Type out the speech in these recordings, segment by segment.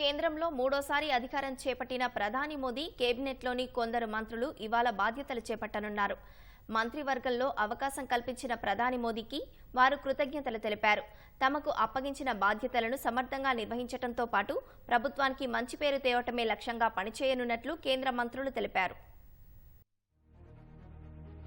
కేంద్రంలో మూడోసారి అధికారం చేపట్టిన ప్రధాని మోదీ కేబినెట్లోని కొందరు మంత్రులు ఇవాళ బాధ్యతలు చేపట్టనున్నారు. మంత్రివర్గంలో అవకాశం కల్పించిన ప్రధాని మోదీకి వారు కృతజ్ఞతలు తెలిపారు. తమకు అప్పగించిన బాధ్యతలను సమర్థంగా నిర్వహించడంతో పాటు ప్రభుత్వానికి మంచి పేరు తేవటమే లక్ష్యంగా పనిచేయనున్నట్లు కేంద్ర మంత్రులు తెలిపారు.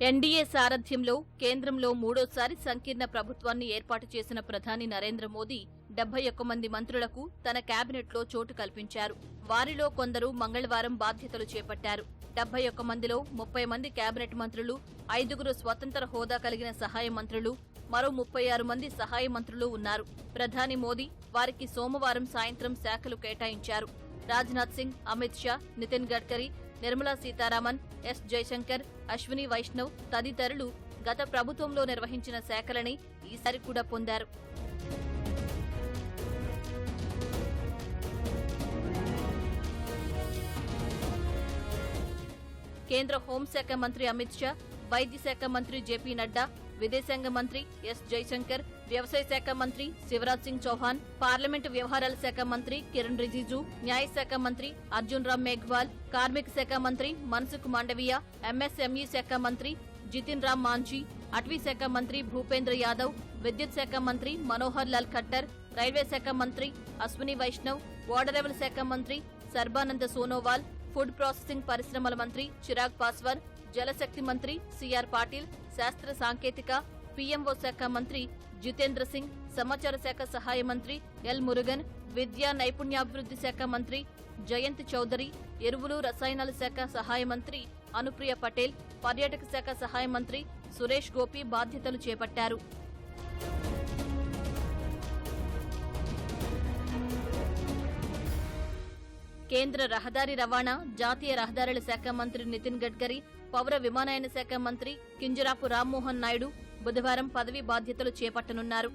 ఎన్డీఏ సారథ్యంలో కేంద్రంలో మూడోసారి సంకీర్ణ ప్రభుత్వాన్ని ఏర్పాటు చేసిన ప్రధాని నరేంద్ర మోదీ డెబ్బై ఒక్క మంది మంత్రులకు తన కేబినెట్లో చోటు కల్పించారు. వారిలో కొందరు మంగళవారం బాధ్యతలు చేపట్టారు. డెబ్బై ఒక్క మందిలో ముప్పై మంది కేబినెట్ మంత్రులు ఐదుగురు స్వతంత్ర హోదా కలిగిన సహాయ మంత్రులు మరో ముప్పై ఆరు మంది సహాయ మంత్రులు ఉన్నారు. ప్రధాని మోదీ వారికి సోమవారం సాయంత్రం శాఖలు కేటాయించారు. రాజ్నాథ్ సింగ్ అమిత్ షా నితిన్ గడ్కరీ నిర్మలా సీతారామన్ ఎస్ జైశంకర్ అశ్విని వైష్ణవ్ తదితరులు గత ప్రభుత్వంలో నిర్వహించిన శాఖలని ఈసారి కూడా పొందారు. కేంద్ర హోంశాఖ మంత్రి అమిత్ షా వైద్య శాఖ మంత్రి జేపీ నడ్డా విదేశాంగ మంత్రి ఎస్ జైశంకర్ వ్యవసాయ శాఖ మంత్రి శివరాజ్ సింగ్ చౌహాన్ పార్లమెంటు వ్యవహారాల శాఖ మంత్రి కిరణ్ రిజిజు న్యాయశాఖ మంత్రి అర్జున్ రామ్ మేఘ్వాల్ కార్మిక శాఖ మంత్రి మన్సుఖ్ మాండవీయ ఎంఎస్ఎంఈ శాఖ మంత్రి జితిన్ రామ్ మాంఝీ అటవీ శాఖ మంత్రి భూపేంద్ర యాదవ్ విద్యుత్ శాఖ మంత్రి మనోహర్ లాల్ ఖట్టర్ రైల్వే శాఖ మంత్రి అశ్విని వైష్ణవ్ ఓడరేవుల శాఖ మంత్రి సర్బానంద సోనోవాల్ ఫుడ్ ప్రాసెసింగ్ పరిశ్రమల మంత్రి చిరాగ్ పాస్వాన్ జలశక్తి మంత్రి సిఆర్ పాటిల్ శాస్త్ర సాంకేతిక పీఎంఓ శాఖ మంత్రి జితేంద్ర సింగ్ సమాచార శాఖ సహాయ మంత్రి ఎల్. మురుగన్ విద్యా నైపుణ్యాభివృద్ధి శాఖ మంత్రి జయంత్ చౌదరి ఎరువులు రసాయనాల శాఖ సహాయ మంత్రి అనుప్రియ పటేల్ పర్యాటక శాఖ సహాయ మంత్రి సురేష్ గోపి బాధ్యతలు చేపట్టారు. కేంద్ర రహదారి రవాణా జాతీయ రహదారుల శాఖ మంత్రి నితిన్ గడ్కరీ పౌర విమానయాన శాఖ మంత్రి కింజరాపు రామ్మోహన్ నాయుడు బుధవారం పదవి బాధ్యతలు చేపట్టనున్నారు.